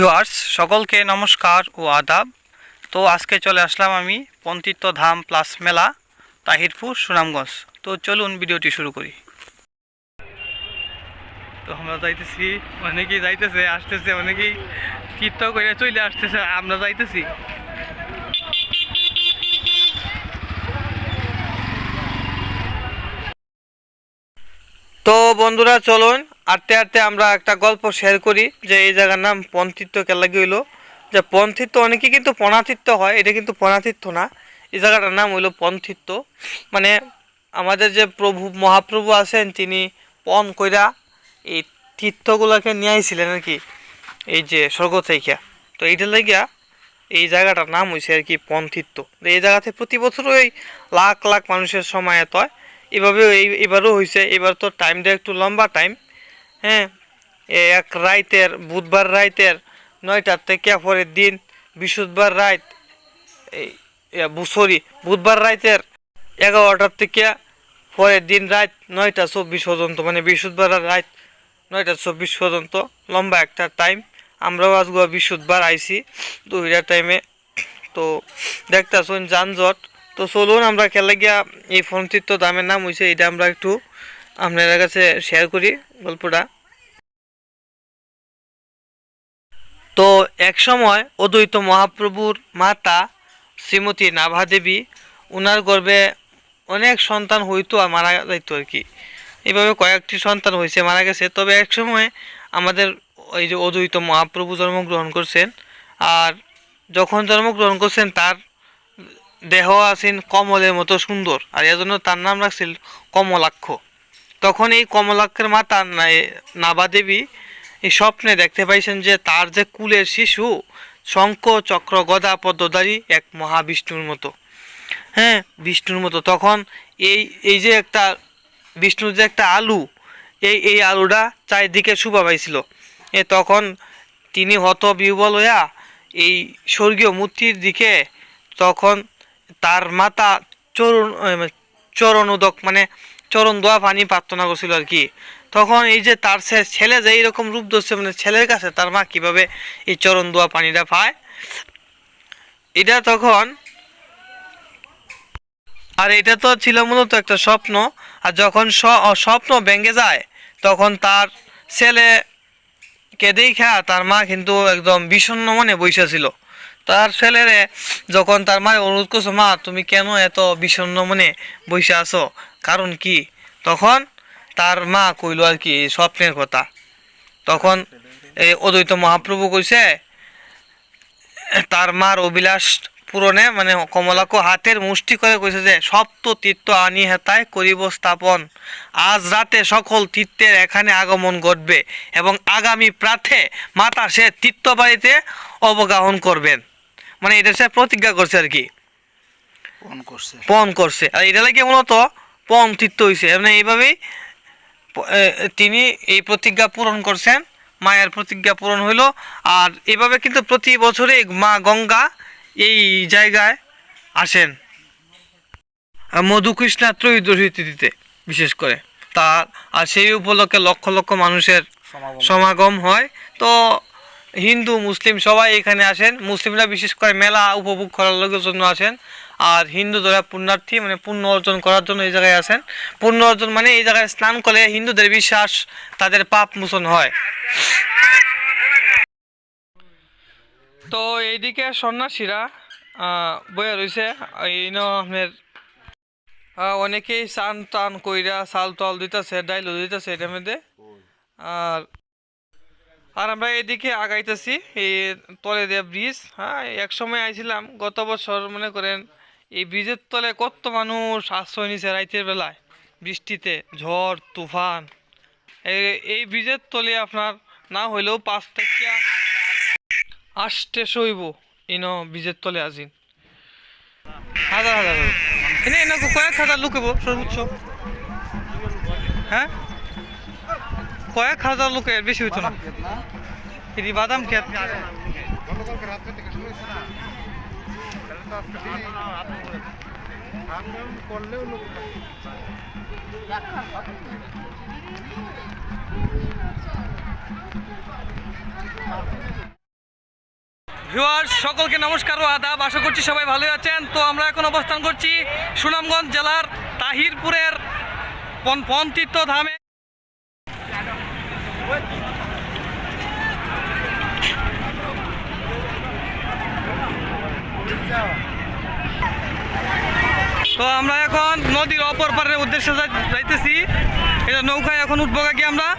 Viewers, সকলকে নমস্কার ও আদাব। তো আজকে চলে আসলাম আমি পন্তিত্ব ধাম প্লাস মেলা, তাহিরপুর, সুনামগঞ্জ। তো চলুন ভিডিওটি শুরু করি। তো আমরা যাইতেছি, অনেকেই যাইতেছে, আসতেছে, অনেকেই তীর্থ করে চলে আসতেছে, আমরা যাইতেছি। তো বন্ধুরা, চলুন আটতে আটতে আমরা একটা গল্প শেয়ার করি যে এই জায়গার নাম পন্থিত্ব কেলা হইল? যে পন্থিত্ব অনেকে কিন্তু পণাতীর্থ হয়, এটা কিন্তু পণাতীর্থ না। এই জায়গাটার নাম হইল পন্থিত্ব। মানে আমাদের যে প্রভু, মহাপ্রভু আছেন, তিনি পণ কইরা এই তীর্থগুলোকে নিয়ে আইছিলেন আর কি, এই যে স্বর্গ থেকে তো এইটা লাগিয়া এই জায়গাটার নাম হয়েছে আর কি পন্থিত্ব। এই জায়গাতে প্রতি বছর ওই লাখ লাখ মানুষের সমায়ত হয়। এভাবে এই, এবারও হয়েছে এবার তো টাইমটা একটু লম্বা টাইম হ্যাঁ এক রাইতের, বুধবার রাইতের নয়টার থেকে পরের দিন বৃহস্পতিবার এই সরি, বুধবার রাইতের এগারোটার থেকে পরের দিন রাত নয়টা চব্বিশ পর্যন্ত মানে বৃহস্পতিবার রাত নয়টা চব্বিশ পর্যন্ত লম্বা একটা টাইম আমরাও আজকে বৃহস্পতিবার আইছি, দুইটা টাইমে তো দেখতেছুন যানজট। তো চলুন, আমরা খেলে গিয়া এই ফোনটির তো দামের নাম হয়েছে এটা আমরা একটু আপনাদের কাছে শেয়ার করি গল্পটা। তো এক সময় অদ্বৈত মহাপ্রভুর মাতা শ্রীমতী নাভা দেবী উনার গর্ভে অনেক সন্তান হইতো আর মারা যাইতো আর কি। এইভাবে কয়েকটি সন্তান হয়েছে মারা গেছে। তবে এক সময় আমাদের ওই যে অদ্বৈত মহাপ্রভু জন্মগ্রহণ করছেন আর যখন জন্মগ্রহণ করছেন, তার দেহ আছেন কমলের মতো সুন্দর। আর এজন্য তার নাম রাখছিল কমলাক্ষ। তখন এই কমলাক্ষের মাতা নাবা দেবী এই স্বপ্নে দেখতে পাইছেন যে তার যে কুলের শিশু, শঙ্খ, চক্র, গদা, পদ্মধারী এক মহাবিষ্ণুর মতো। হ্যাঁ বিষ্ণুর মতো। তখন এই এই যে একটা, বিষ্ণুর যে একটা আলু, এই এই আলুটা চারিদিকে শুভা পাইছিল। এ তখন তিনি হত বিহবল হইয়া এই স্বর্গীয় মূর্তির দিকে তখন তার মাতা চরণ চরণ উদক মানে চরণ, দোয়া, পানি, প্রার্থনা করছিল আর কি। তখন এই যে তার ছেলে যে এইরকম রূপ ধরছে মানে ছেলের কাছে তার মা কীভাবে এই চরণ, দোয়া, পানিটা পায়? এটা তখন আর এটা তো ছিল মূলত একটা স্বপ্ন। আর যখন স্বপ্ন ভেঙে যায়, তখন তার ছেলে কে দেখা তার মা কিন্তু একদম বিষণ্ণ মনে বৈশা ছিল। তার ছেলেরে যখন তার মায়ের অনুরোধ করছ, মা, তুমি কেন এত বিষণ্ণ মনে বসে আছো? কারণ কি? তখন তার মা কইল আর কি স্বপ্নের কথা। তখন এই অদ্বৈত মহাপ্রভু কইছে তার মার অভিলাষ পূরণে মানে কমলাকে হাতের মুষ্টি করে কইছে যে সপ্ত তীর্থ আনি হেতায় করিব স্থাপন। আজ রাতে সকল তীর্থের এখানে আগমন ঘটবে এবং আগামী প্রাথে মাতা সে তীর্থ বাড়িতে অবগাহন করবেন। মানে এটা সে প্রতিজ্ঞা করছে আর কি। পণ করছে। পণ করছে। আর এটা লাগে মূলত পণ তীর্থ হয়েছে মানে এইভাবেই তিনি এই প্রতিজ্ঞা পূরণ করছেন মায়ের প্রতিজ্ঞা পূরণ হইল। আর এভাবে কিন্তু প্রতি বছরে মা গঙ্গা এই জায়গায় আসেন। মধুকৃষ্ণা ত্রয়োদশী তিথিতে বিশেষ করে। তা আর সেই উপলক্ষে লক্ষ লক্ষ মানুষের সমাগম। হয়। তো হিন্দু মুসলিম সবাই এখানে আসেন। মুসলিমরা বিশেষ করে মেলা উপভোগ করার লোকের জন্য আসেন। আর হিন্দু ধরা পুণ্যার্থী মানে পুণ্য অর্জন করার জন্য এই জায়গায় আসেন পুণ্য অর্জন মানে এই জায়গায় স্নান করলে হিন্দুদের বিশ্বাস, তাদের পাপ মোচন হয়। তো এইদিকে সন্ন্যাসীরা বইয়া রয়েছে এই অনেকেই চান টান কইরা চাল টাল দিতেছে, ডাইলও দিতেছে এটার মধ্যে। আর আর আমরা এদিকে আগাইতেছি, এই তলে দেয়া ব্রিজ হ্যাঁ এক সময় আইছিলাম, গত বছর মনে করেন এই ব্রিজের তলে কত মানুষ আশ্রয় নিছে রাইতের বেলায়? বৃষ্টিতে, ঝড়, তুফান। এই ব্রিজের তলে আপনার না হইলেও পাঁচ থেকে আষ্টে সইব ইন ব্রিজের তলে আজিন হাজার হাজার এনে এনে কয়েক হাজার লুকেব সর্বোচ্চ। হ্যাঁ? কয়েক হাজার লোকের বেশি হইতো না। এটি বাদাম খেত সকলকে নমস্কার ও আদাব। আশা করছি সবাই ভালো আছেন। তো আমরা এখন অবস্থান করছি সুনামগঞ্জ জেলার তাহিরপুরের পন পনতীর্থ ধামে। তো আমরা এখন নদীর অপর পারের উদ্দেশ্যে যাই- যাইতেছি। এটা নৌকায় এখন উঠবো কি আমরা?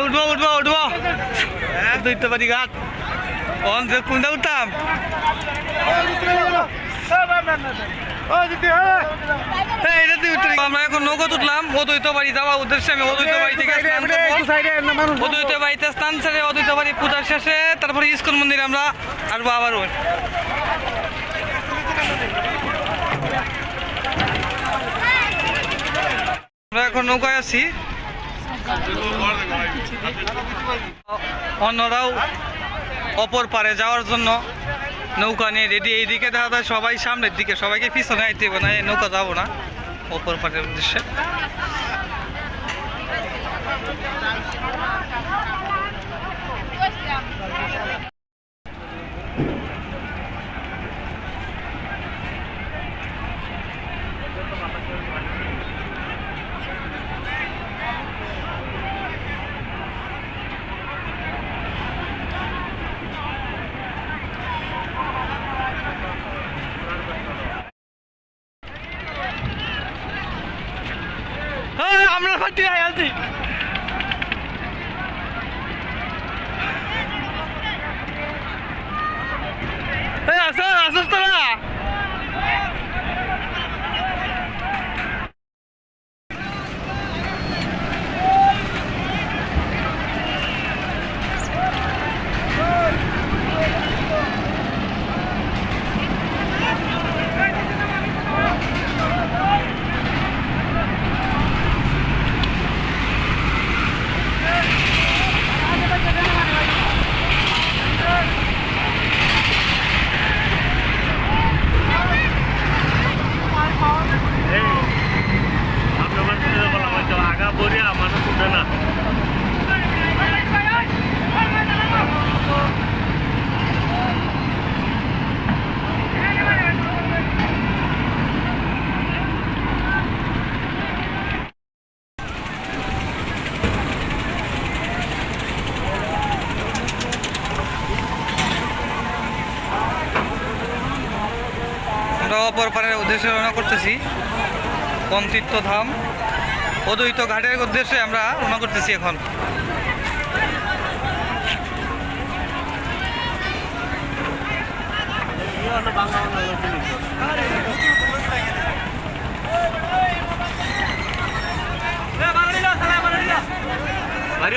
উঠবো উঠবো উঠবো। দেখতে পারি ঘাট। কোনটা উঠতাম। আমরা এখন নৌকো উঠলাম অদ্বৈত বাড়ি যাওয়া উদ্দেশ্যে আমি অদ্বৈত বাড়ি থেকে স্নান করব। অদ্বৈত বাড়িতে স্নান সেরে অদ্বৈত বাড়ি পূজার শেষে তারপরে ইস্কন মন্দিরে আমরা আসব আবার আমরা এখন নৌকায় আছি অন্যরাও অপর পারে যাওয়ার জন্য নৌকা নিয়ে রেডি এইদিকে দেখা যায় সবাই সামনের দিকে, সবাইকে পিছনে আইতে হবে না, এই নৌকা যাব না। ওপর পাটের উদ্দেশ্যে। হ্যাঁ আমরা ফাটি আই আছি এই আসো আসো তোরা আগা বরিয়া মানুষ উঠে না আমরা অপর পারের উদ্দেশ্যে রওনা করতেছি পন্তীর্থ ধাম অদ্বৈত ঘাটের উদ্দেশ্যে আমরা রওনা করতেছি এখন বাড়ি